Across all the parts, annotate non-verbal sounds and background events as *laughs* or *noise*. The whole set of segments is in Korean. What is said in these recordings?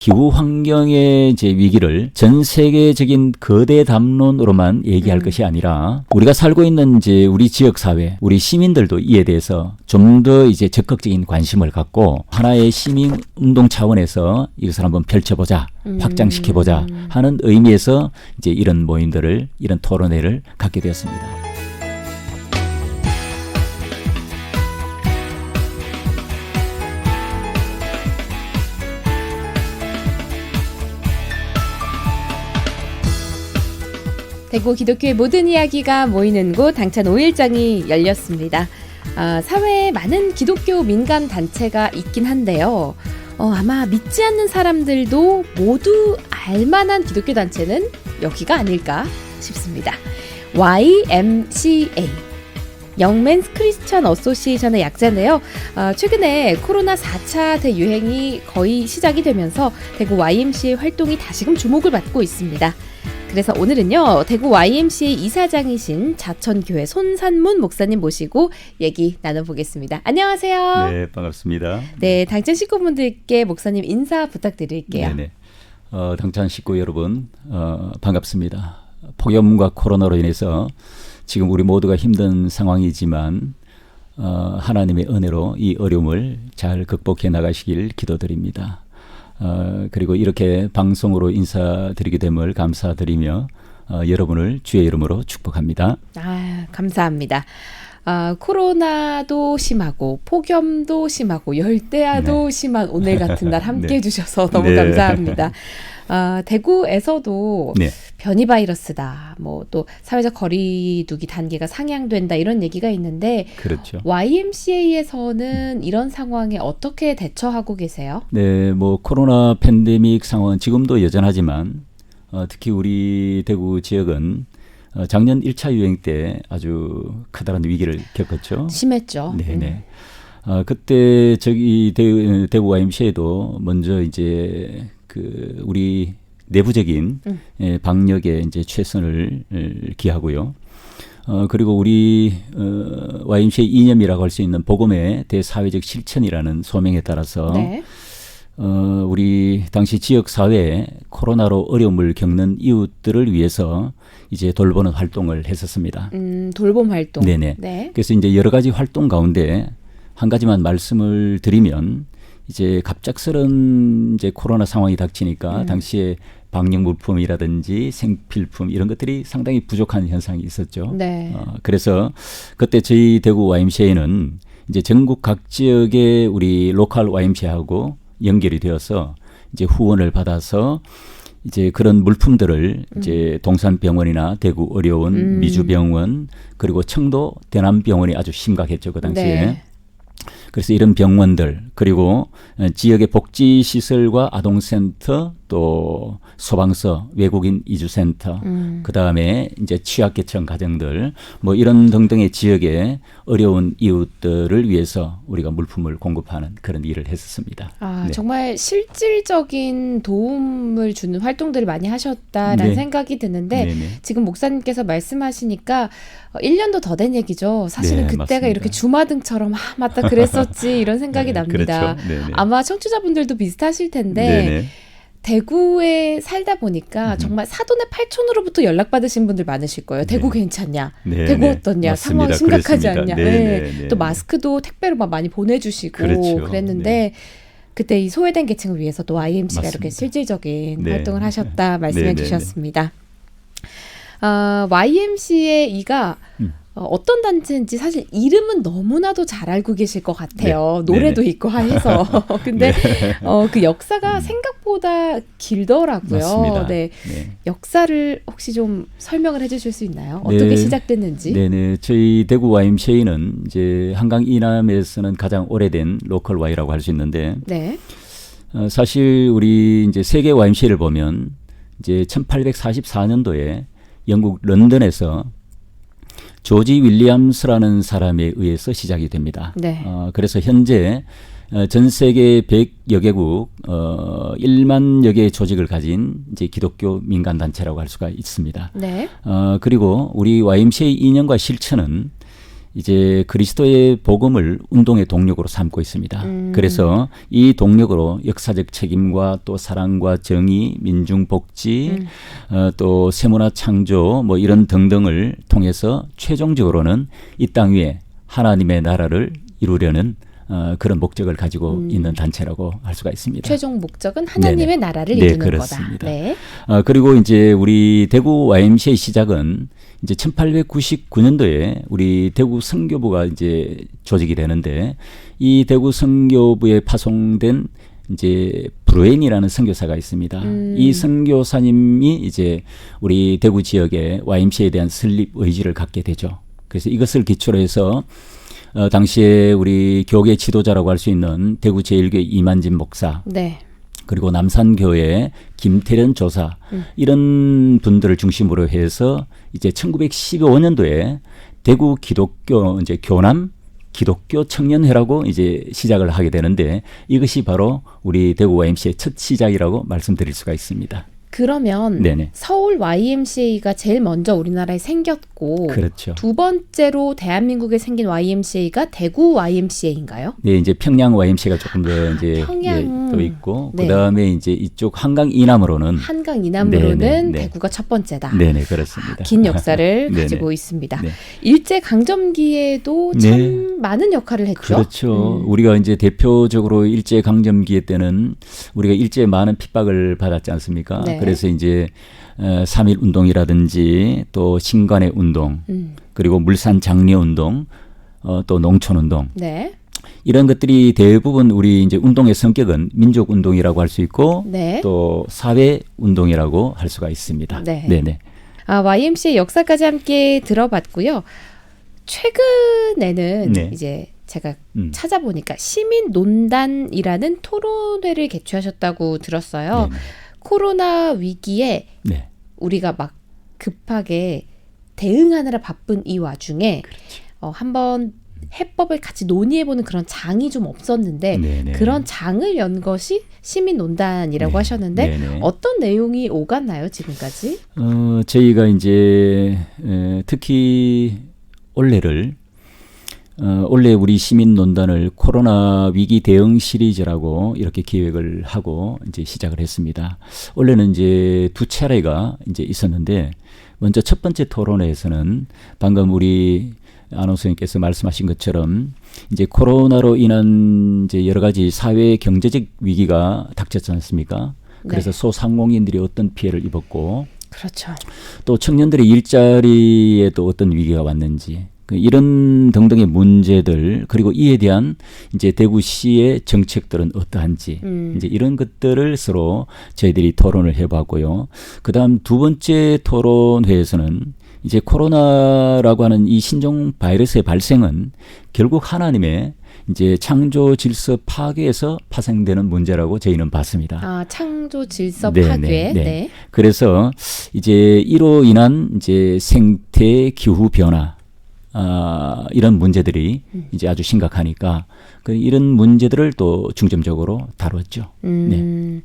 기후 환경의 이제 위기를 전 세계적인 거대 담론으로만 얘기할 음. 것이 아니라 우리가 살고 있는 이제 우리 지역 사회, 우리 시민들도 이에 대해서 좀 더 이제 적극적인 관심을 갖고 하나의 시민 운동 차원에서 이것을 한번 펼쳐보자, 음. 확장시켜보자 하는 의미에서 이제 이런 모임들을 이런 토론회를 갖게 되었습니다. 대구 기독교의 모든 이야기가 모이는 곳 당찬 5일장이 열렸습니다. 아, 사회에 많은 기독교 민간 단체가 있긴 한데요. 어, 아마 믿지 않는 사람들도 모두 알만한 기독교 단체는 여기가 아닐까 싶습니다. YMCA. 영맨스 크리스천 어소시에이션의 약자인데요. 아, 최근에 코로나 4차 대유행이 거의 시작이 되면서 대구 YMCA 활동이 다시금 주목을 받고 있습니다. 그래서 오늘은요 대구 YMCA 이사장이신 자천교회 손산문 목사님 모시고 얘기 나눠보겠습니다. 안녕하세요. 네, 반갑습니다. 네, 당찬 식구분들께 목사님 인사 부탁드릴게요. 네네. 어, 당찬 식구 여러분 어, 반갑습니다. 폭염과 코로나로 인해서 지금 우리 모두가 힘든 상황이지만 어, 하나님의 은혜로 이 어려움을 잘 극복해 나가시길 기도드립니다. 어, 그리고 이렇게 방송으로 인사드리게 됨을 감사드리며 어, 여러분을 주의 이름으로 축복합니다. 아, 감사합니다. 아, 코로나도 심하고 폭염도 심하고 열대야도 심한 오늘 같은 날 함께 *laughs* 네. 해주셔서 너무 네. 감사합니다. 아, 대구에서도 네. 변이 바이러스다, 뭐 또 사회적 거리두기 단계가 상향된다 이런 얘기가 있는데 그렇죠. YMCA에서는 이런 상황에 어떻게 대처하고 계세요? 네, 뭐 코로나 팬데믹 상황은 지금도 여전하지만 어, 특히 우리 대구 지역은 어, 작년 1차 유행 때 아주 커다란 위기를 겪었죠. 심했죠. 네, 음. 네. 어, 그때 저기 대, 대구 YMCA도 먼저 이제 그 우리 내부적인 음. 예, 방역에 이제 최선을 을, 기하고요. 어, 그리고 우리 어, YMCA 이념이라고 할 수 있는 복음의 대사회적 실천이라는 소명에 따라서 네. 어, 우리 당시 지역 사회에 코로나로 어려움을 겪는 이웃들을 위해서 이제 돌보는 활동을 했었습니다. 음, 돌봄 활동. 네네. 네. 그래서 이제 여러 가지 활동 가운데 한 가지만 말씀을 드리면 이제 갑작스런 이제 코로나 상황이 닥치니까 음. 당시에 방역 물품이라든지 생필품 이런 것들이 상당히 부족한 현상이 있었죠. 네. 어, 그래서 그때 저희 대구 YMCA는 이제 전국 각 지역의 우리 로컬 YMCA하고 연결이 되어서 이제 후원을 받아서 이제 그런 물품들을 이제 동산병원이나 대구 어려운 음. 미주병원 그리고 청도 대남병원이 아주 심각했죠 그 당시에. 네. 그래서 이런 병원들 그리고 어, 지역의 복지 시설과 아동센터 또 소방서 외국인 이주센터 음. 그 다음에 이제 취약계층 가정들 뭐 이런 등등의 지역의 어려운 이웃들을 위해서 우리가 물품을 공급하는 그런 일을 했었습니다. 아, 네. 정말 실질적인 도움을 주는 활동들을 많이 하셨다라는 네. 생각이 드는데 네네. 지금 목사님께서 말씀하시니까 어, 1년도 더 된 얘기죠. 사실은 네, 그때가 맞습니다. 이렇게 주마등처럼 아, 맞다 그 랬었지 이런 생각이 네, 납니다. 그렇죠. 네네. 아마 청취자분들도 비슷하실 텐데 네네. 대구에 살다 보니까 음. 정말 사돈의 팔촌으로부터 연락받으신 분들 많으실 거예요. 대구 네. 괜찮냐? 네네. 대구 어떻냐? 상황. 심각하지 그렇습니다. 않냐? 네. 또 마스크도 택배로 막 많이 보내주시고 그렇죠. 그랬는데 그때 이 소외된 계층을 위해서 또 IMC가 이렇게 맞습니다. 실질적인 네. 활동을 하셨다 말씀해. 주셨습니다. 아, YMCA가 음. 어, 어떤 단체인지 사실 이름은 너무나도 잘 알고 계실 것 같아요. 네. 노래도 네네. 있고 해서. *laughs* *laughs* 근데 어, 그 역사가 생각보다 길더라고요. 맞습니다. 네. 네. 역사를 혹시 좀 설명을 해주실 수 있나요? 어떻게 네. 시작됐는지? 네네. 저희 대구 YMCA는 이제 한강 이남에서는 가장 오래된 로컬 Y라고 할 수 있는데 네. 어, 사실 우리 이제 세계 YMCA를 보면 이제 1844년도에 영국 런던에서 조지 윌리엄스라는 사람에 의해서 시작이 됩니다. 네. 어, 그래서 현재 어, 전 세계 100여 개국 어, 1만 여 개의 조직을 가진 이제 기독교 민간 단체라고 할 수가 있습니다. 네. 어, 그리고 우리 YMCA 이념과 실천은 이제 그리스도의 복음을 운동의 동력으로 삼고 있습니다. 음. 그래서 이 동력으로 역사적 책임과 또 사랑과 정의, 민중 복지, 음. 어, 또 세문화 창조 뭐 이런 등등을 통해서 최종적으로는 이 땅 위에 하나님의 나라를 이루려는 어, 그런 목적을 가지고 음. 있는 단체라고 할 수가 있습니다. 최종 목적은 하나님의 나라를 네, 이루는 거다. 그렇습니다. 네. 어, 그리고 이제 우리 대구 YMCA 시작은 이제 1899년도에 우리 대구 성교부가 이제 조직이 되는데 이 대구 성교부에 파송된 이제 브루엔이라는 선교사가 있습니다. 음. 이 선교사님이 이제 우리 대구 지역에 YMCA에 대한 설립 의지를 갖게 되죠. 그래서 이것을 기초로 해서 어, 당시에 우리 교계 지도자라고 할 수 있는 대구 제1교회 이만진 목사, 네. 그리고 남산교회 김태련 조사 음. 이런 분들을 중심으로 해서 이제 1915년도에 대구 기독교 이제 교남 기독교 청년회라고 이제 시작을 하게 되는데 이것이 바로 우리 대구 YMC의 첫 시작이라고 말씀드릴 수가 있습니다. 그러면 네네. 서울 YMCA가 제일 먼저 우리나라에 생겼고 그렇죠. 두 번째로 대한민국에 생긴 YMCA가 대구 YMCA인가요? 네, 이제 평양 YMC가 조금 더 이제 평양. 예, 또 있고 네. 그다음에 이제 이쪽 한강 이남으로는 한강 이남으로는 네네, 네. 대구가 첫 번째다. 네 네 그렇습니다. 긴 역사를 네네. *laughs* 가지고 있습니다. 네. 일제 강점기에도 네. 참 많은 역할을 했죠. 그렇죠. 음. 우리가 이제 대표적으로 일제 강점기 때는 우리가 일제에 많은 핍박을 받았지 않습니까? 네. 그래서 이제 어, 3.1 운동이라든지 또 신관의 운동, 음. 그리고 물산 장려 운동, 어, 또 농촌 운동 네. 이런 것들이 대부분 우리 이제 운동의 성격은 민족 운동이라고 할 수 있고 네. 또 사회 운동이라고 할 수가 있습니다. 네. 네네. 아, YMCA 역사까지 함께 들어봤고요. 최근에는 네. 이제 제가 음. 찾아보니까 시민 논단이라는 토론회를 개최하셨다고 들었어요. 네네. 코로나 위기에 네. 우리가 막 급하게 대응하느라 바쁜 이 와중에 그렇죠. 어, 한번 해법을 같이 논의해보는 그런 장이 좀 없었는데 네네. 그런 장을 연 것이 시민 논단이라고 네. 하셨는데 네네. 어떤 내용이 오갔나요 지금까지? 어, 저희가 이제 에, 특히 올해를 어, 올해 우리 시민논단을 코로나 위기 대응 시리즈라고 이렇게 기획을 하고 이제 시작을 했습니다. 원래는 이제 두 차례가 이제 있었는데 먼저 첫 번째 토론회에서는 방금 우리 아나운서님께서 말씀하신 것처럼 이제 코로나로 인한 이제 여러 가지 사회 경제적 위기가 닥쳤지 않습니까? 그래서 네. 소상공인들이 어떤 피해를 입었고 그렇죠. 또 청년들의 일자리에도 어떤 위기가 왔는지 그 이런 등등의 문제들 그리고 이에 대한 이제 대구시의 정책들은 어떠한지 음. 이제 이런 것들을 서로 저희들이 토론을 해봤고요. 그다음 두 번째 토론회에서는 이제 코로나라고 하는 이 신종 바이러스의 발생은 결국 하나님의 이제 창조 질서 파괴에서 파생되는 문제라고 저희는 봤습니다. 아 창조 질서 네, 파괴. 네, 네. 네. 그래서 이제 이로 인한 이제 생태 기후 변화 아, 이런 문제들이 음. 이제 아주 심각하니까 그 이런 문제들을 또 중점적으로 다뤘죠. 음.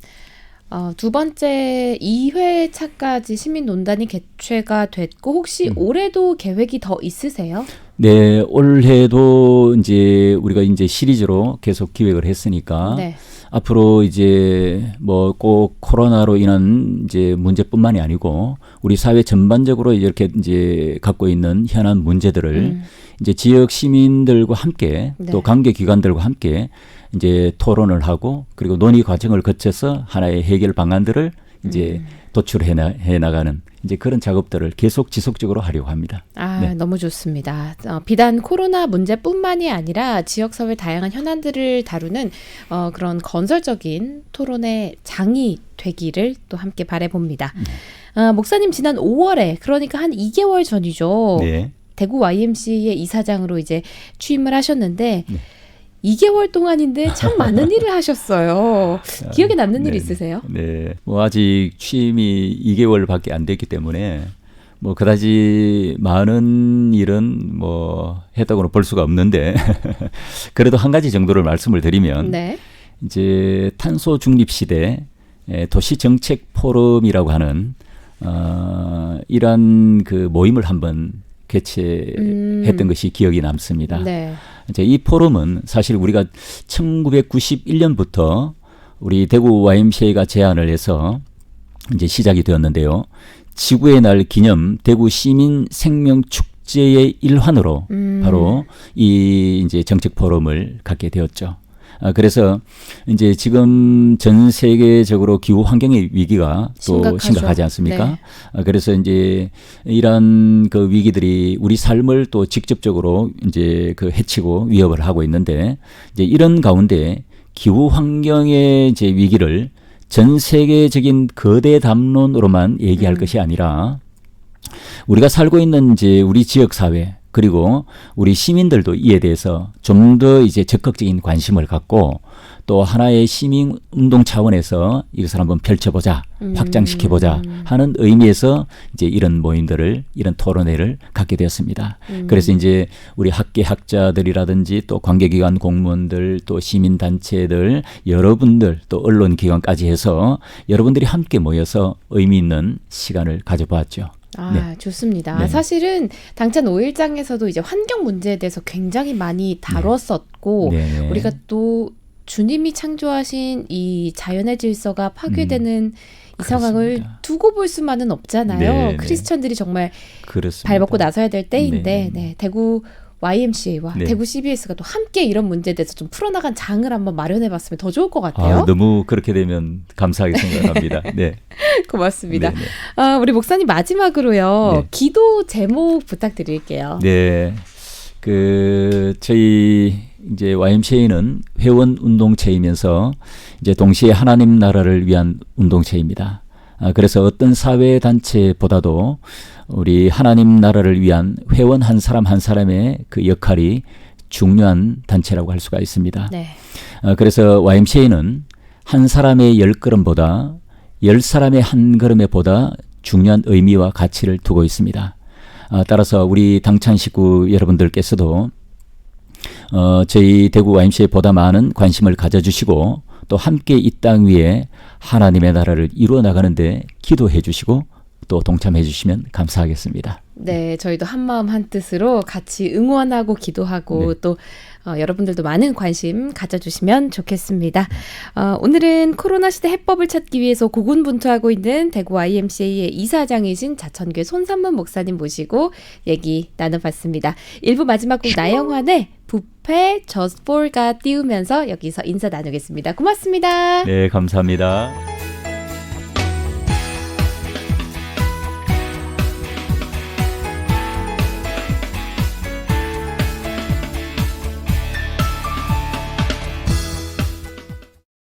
어, 두 번째 2회차까지 시민 논단이 개최가 됐고 혹시 음. 올해도 계획이 더 있으세요? 네, 올해도 이제 우리가 이제 시리즈로 계속 기획을 했으니까 네. 앞으로 이제 뭐 꼭 코로나로 인한 이제 문제뿐만이 아니고 우리 사회 전반적으로 이렇게 이제 갖고 있는 현안 문제들을 음. 이제 지역 시민들과 함께 네. 또 관계 기관들과 함께 이제 토론을 하고 그리고 논의 과정을 거쳐서 하나의 해결 방안들을 이제 음. 도출해 나, 나가는 이제 그런 작업들을 계속 지속적으로 하려고 합니다. 아, 네. 너무 좋습니다. 어, 비단 코로나 문제뿐만이 아니라 지역사회 다양한 현안들을 다루는 어, 그런 건설적인 토론의 장이 되기를 또 함께 바래봅니다. 네. 아, 목사님 지난 5월에 그러니까 한 2개월 전이죠. 네. 대구 YMC의 이사장으로 이제 취임을 하셨는데 네. 2개월 동안인데 참 많은 일을 하셨어요. 기억에 남는 일 네. 있으세요? 네. 뭐 아직 취임이 2개월밖에 안 됐기 때문에 뭐 그다지 많은 일은 뭐 했다고는 볼 수가 없는데 *laughs* 그래도 한 가지 정도를 말씀을 드리면 네. 이제 탄소 중립 시대 에, 도시 정책 포럼이라고 하는 어, 이런 그 모임을 한번 개최했던 음. 것이 기억이 남습니다. 네. 이제 이 포럼은 사실 우리가 1991년부터 우리 대구 YMCA가 제안을 해서 이제 시작이 되었는데요. 지구의 날 기념 대구 시민 생명 축제의 일환으로 음. 바로 이 이제 정책 포럼을 갖게 되었죠. 아, 그래서 이제 지금 전 세계적으로 기후 환경의 위기가 또 심각하죠. 심각하지 않습니까? 네. 아, 그래서 이제 이러한 그 위기들이 우리 삶을 또 직접적으로 이제 그 해치고 위협을 하고 있는데 이제 이런 가운데 기후 환경의 이제 위기를 전 세계적인 거대 담론으로만 얘기할 음. 것이 아니라 우리가 살고 있는 이제 우리 지역 사회 그리고 우리 시민들도 이에 대해서 좀 더 이제 적극적인 관심을 갖고 또 하나의 시민 운동 차원에서 이것을 한번 펼쳐보자, 음. 확장시켜보자 하는 의미에서 이제 이런 모임들을 이런 토론회를 갖게 되었습니다. 음. 그래서 이제 우리 학계 학자들이라든지 또 관계기관 공무원들 또 시민단체들 여러분들 또 언론기관까지 해서 여러분들이 함께 모여서 의미 있는 시간을 가져보았죠. 아, 네. 좋습니다. 네. 사실은 당찬 5일장에서도 이제 환경 문제에 대해서 굉장히 많이 다뤘었고 네네. 우리가 또 주님이 창조하신 이 자연의 질서가 파괴되는 이 상황을 음, 그렇습니다. 두고 볼 수만은 없잖아요. 네, 네. 크리스천들이 정말 그렇습니다. 발벗고 나서야 될 때인데 네. 네, 대구 YMCA와 네. 대구 CBS가 또 함께 이런 문제에 대해서 좀 풀어나간 장을 한번 마련해봤으면 더 좋을 것 같아요. 아, 너무 그렇게 되면 감사하게 생각합니다. *laughs* 네. 고맙습니다. 네, 네. 아, 우리 목사님 마지막으로요. 네. 기도 제목 부탁드릴게요. 네. 그 저희 이제 YMCA는 회원 운동체이면서 이제 동시에 하나님 나라를 위한 운동체입니다. 아, 그래서 어떤 사회 단체보다도 우리 하나님 나라를 위한 회원 한 사람 한 사람의 그 역할이 중요한 단체라고 할 수가 있습니다. 네. 어, 그래서 YMCA는 한 사람의 열 걸음보다 열 사람의 한 걸음에 보다 중요한 의미와 가치를 두고 있습니다. 아, 따라서 우리 당찬 식구 여러분들께서도 어, 저희 대구 YMCA에 보다 많은 관심을 가져주시고 또 함께 이 땅 위에 하나님의 나라를 이루어 나가는데 기도해 주시고 또 동참해 주시면 감사하겠습니다. 네, 저희도 한 마음 한 뜻으로 같이 응원하고 기도하고 네. 또 어, 여러분들도 많은 관심 가져주시면 좋겠습니다. 어, 오늘은 코로나 시대 해법을 찾기 위해서 고군분투하고 있는 대구 YMCA의 이사장이신 자천교 손삼문 목사님 모시고 얘기 나눠봤습니다. 일부 마지막 곡 나영환의 부패 저스볼가 띄우면서 여기서 인사 나누겠습니다. 고맙습니다. 네, 감사합니다.